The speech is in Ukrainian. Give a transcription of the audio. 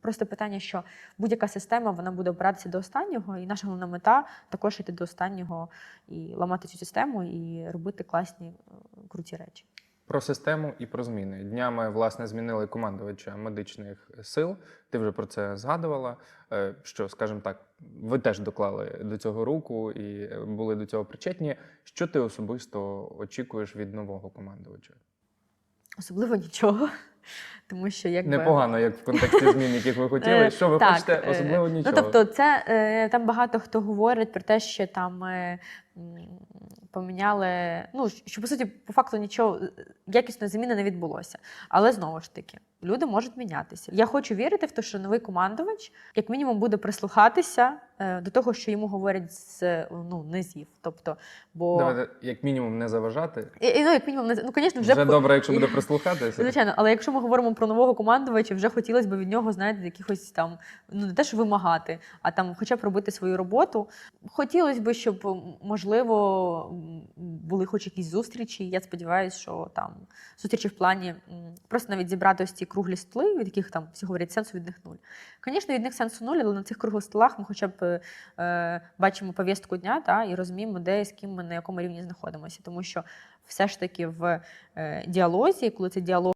Просто питання, що будь-яка система вона буде опиратися до останнього, і наша головна мета також йти до останнього і ламати цю систему і робити класні е, круті речі. Про систему і про зміни. Днями власне змінили командувача медичних сил. Ти вже про це згадувала. Е, Що, скажімо так, ви теж доклали до цього руку і е, були до цього причетні. Що ти особисто очікуєш від нового командувача? Особливо нічого, тому що якби Непогано, як в контексті змін, яких ви хотіли. Е, Що ви так, хочете? е, Особливо нічого. Ну, тобто, це е, там багато хто говорить про те, що там поміняли. Ну, що по суті, по факту нічого якісної заміни не відбулося. Але знову ж таки, люди можуть мінятися. Я хочу вірити в те, що новий командувач, як мінімум, буде прислухатися е, до того, що йому говорять з ну, низів. Тобто, бо Давайте, як мінімум, не заважати. і, і, ну, як мінімум, не- ну, звісно, Вже, вже, добре, якщо буде прислухатися. Звичайно, але якщо ми говоримо про нового командувача, вже хотілося б від нього, знаєте, якихось там, ну не те, що вимагати, а там хоча б робити свою роботу. Хотілося б, щоб можливо були хоч якісь зустрічі. Я сподіваюся, що там зустрічі в плані просто навіть зібрати ось ці круглі столи, від яких там всі говорять сенсу від них нуль. Звісно, від них сенсу нуль, але на цих круглих столах ми хоча б е, бачимо повістку дня та, і розуміємо, де з ким ми на якому рівні знаходимося. Тому що все ж таки в е, діалозі, коли це діалог